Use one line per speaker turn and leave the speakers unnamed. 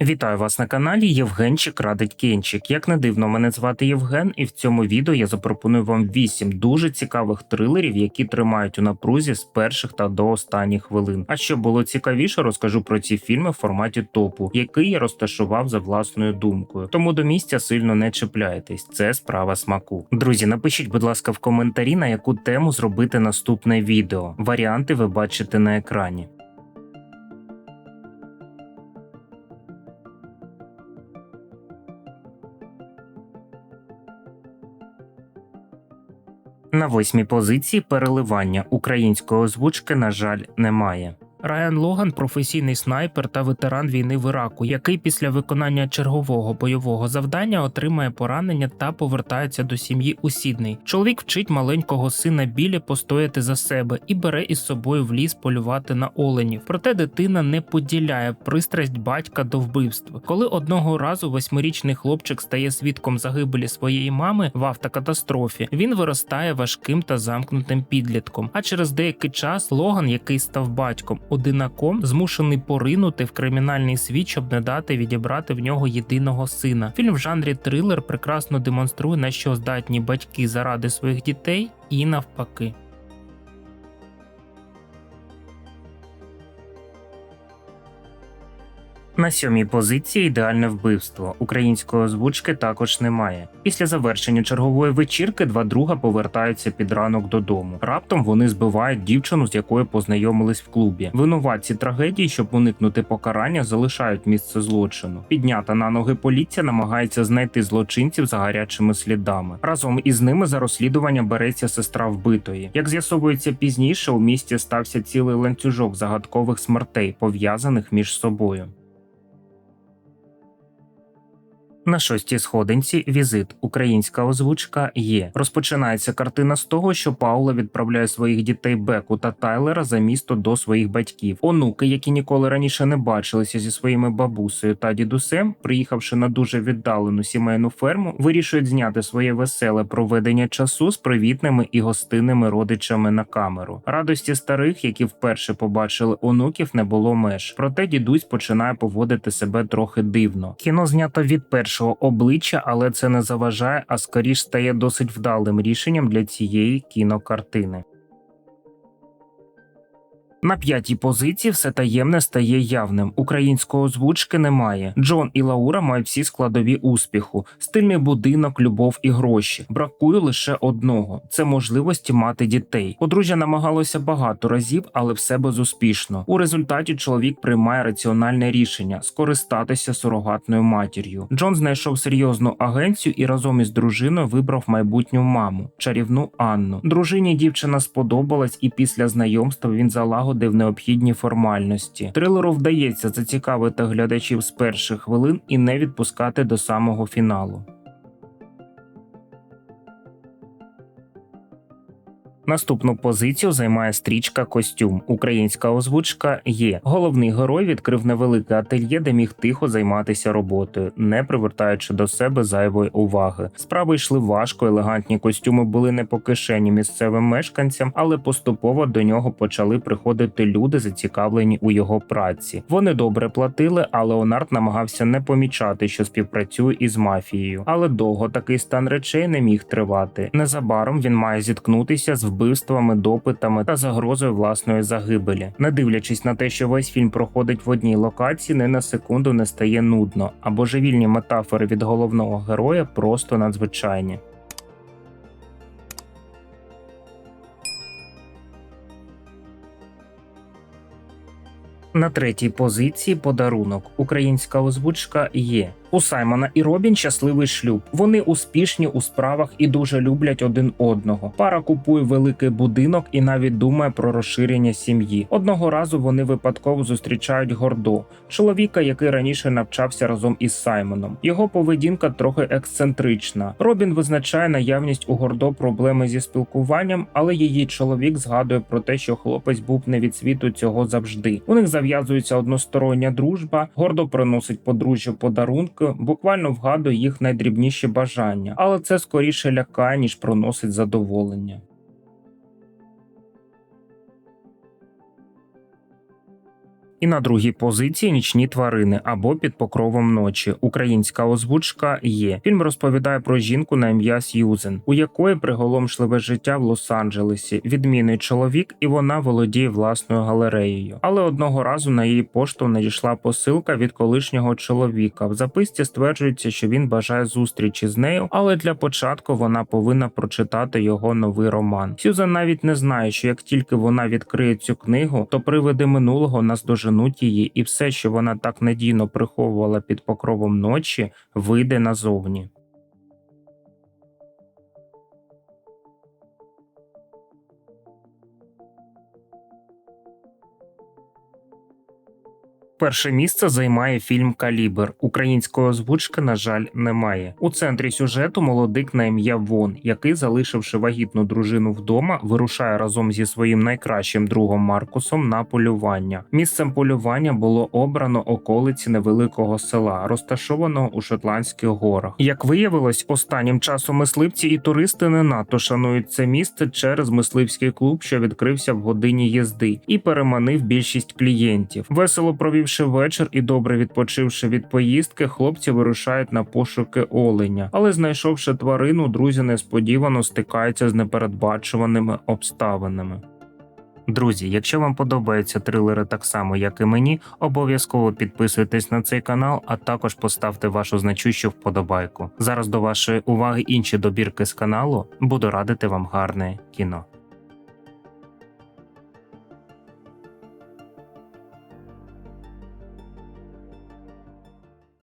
Вітаю вас на каналі Євгенчик Радить Кенчик. Як не дивно, мене звати Євген, і в цьому відео я запропоную вам 8 дуже цікавих трилерів, які тримають у напрузі з перших та до останніх хвилин. А щоб було цікавіше, розкажу про ці фільми в форматі топу, який я розташував за власною думкою. Тому до місця сильно не чіпляйтесь, це справа смаку. Друзі, напишіть, будь ласка, в коментарі на яку тему зробити наступне відео. Варіанти ви бачите на екрані. На восьмій позиції переливання української озвучки, на жаль, немає. Райан Логан професійний снайпер та ветеран війни в Іраку, який після виконання чергового бойового завдання отримає поранення та повертається до сім'ї у Сідней. Чоловік вчить маленького сина Білі постояти за себе і бере із собою в ліс полювати на оленів. Проте дитина не поділяє пристрасть батька до вбивства. Коли одного разу восьмирічний хлопчик стає свідком загибелі своєї мами в автокатастрофі, він виростає важким та замкнутим підлітком. А через деякий час Логан, який став батьком, одинаком змушений поринути в кримінальний світ, щоб не дати відібрати в нього єдиного сина. Фільм в жанрі трилер прекрасно демонструє на що здатні батьки заради своїх дітей і навпаки. На сьомій позиції ідеальне вбивство. Української озвучки також немає. Після завершення чергової вечірки два друга повертаються під ранок додому. Раптом вони збивають дівчину, з якою познайомились в клубі. Винуватці трагедії, щоб уникнути покарання, залишають місце злочину. Піднята на ноги поліція намагається знайти злочинців за гарячими слідами. Разом із ними за розслідування береться сестра вбитої. Як з'ясовується пізніше, у місті стався цілий ланцюжок загадкових смертей, пов'язаних між собою. На шостій сходинці візит. Українська озвучка є. Розпочинається картина з того, що Паула відправляє своїх дітей Беку та Тайлера за місто до своїх батьків. Онуки, які ніколи раніше не бачилися зі своїми бабусею та дідусем, приїхавши на дуже віддалену сімейну ферму, вирішують зняти своє веселе проведення часу з привітними і гостинними родичами на камеру. Радості старих, які вперше побачили онуків, не було меж. Проте дідусь починає поводити себе трохи дивно. Кіно знято від першого обличчя, але це не заважає, а скоріш стає досить вдалим рішенням для цієї кінокартини. На п'ятій позиції все таємне стає явним. Української озвучки немає. Джон і Лаура мають всі складові успіху: стильний будинок, любов і гроші. Бракує лише одного це можливості мати дітей. Подружжя намагалося багато разів, але все безуспішно. У результаті чоловік приймає раціональне рішення скористатися сурогатною матір'ю. Джон знайшов серйозну агенцію і разом із дружиною вибрав майбутню маму, чарівну Анну. Дружині дівчина сподобалась, і після знайомства він залагодив необхідні формальності. Трилеру вдається зацікавити глядачів з перших хвилин і не відпускати до самого фіналу. Наступну позицію займає стрічка Костюм. Українська озвучка є. Головний герой відкрив невелике ательє, де міг тихо займатися роботою, не привертаючи до себе зайвої уваги. Справи йшли важко, елегантні костюми були не по кишені місцевим мешканцям, але поступово до нього почали приходити люди, зацікавлені у його праці. Вони добре платили, а Леонард намагався не помічати, що співпрацює із мафією. Але довго такий стан речей не міг тривати. Незабаром він має зіткнутися з вбивствами, допитами та загрозою власної загибелі. Не дивлячись на те, що весь фільм проходить в одній локації, не на секунду не стає нудно, а божевільні метафори від головного героя просто надзвичайні. На третій позиції подарунок. Українська озвучка є. У Саймона і Робін щасливий шлюб. Вони успішні у справах і дуже люблять один одного. Пара купує великий будинок і навіть думає про розширення сім'ї. Одного разу вони випадково зустрічають Гордо, чоловіка, який раніше навчався разом із Саймоном. Його поведінка трохи ексцентрична. Робін визначає наявність у Гордо проблеми зі спілкуванням, але її чоловік згадує про те, що хлопець був не від світу цього завжди. У них зав'язується одностороння дружба. Гордо приносить подружжю подарунки, буквально вгадує їх найдрібніші бажання, але це скоріше лякає, ніж проносить задоволення. І на другій позиції нічні тварини або під покровом ночі. Українська озвучка є. Фільм розповідає про жінку на ім'я Сьюзен, у якої приголомшливе життя в Лос-Анджелесі, відмінний чоловік, і вона володіє власною галереєю. Але одного разу на її пошту надійшла посилка від колишнього чоловіка. В записці стверджується, що він бажає зустрічі з нею, але для початку вона повинна прочитати його новий роман. Сюзан навіть не знає, що як тільки вона відкриє цю книгу, то привиди минулого наздоженуть її, і все, що вона так надійно приховувала під покровом ночі, вийде назовні. Перше місце займає фільм Калібр. Української озвучки, на жаль, немає. У центрі сюжету молодик на ім'я Вон, який, залишивши вагітну дружину вдома, вирушає разом зі своїм найкращим другом Маркусом на полювання. Місцем полювання було обрано околиці невеликого села, розташованого у Шотландських горах. Як виявилось, останнім часом мисливці і туристи не надто шанують це місце через мисливський клуб, що відкрився в годині їзди, і переманив більшість клієнтів. Весело провівши вечір і добре відпочивши від поїздки, хлопці вирушають на пошуки оленя. Але знайшовши тварину, друзі несподівано стикаються з непередбачуваними обставинами. Друзі, якщо вам подобаються трилери так само, як і мені, обов'язково підписуйтесь на цей канал, а також поставте вашу значущу вподобайку. Зараз до вашої уваги інші добірки з каналу. Буду радити вам гарне кіно.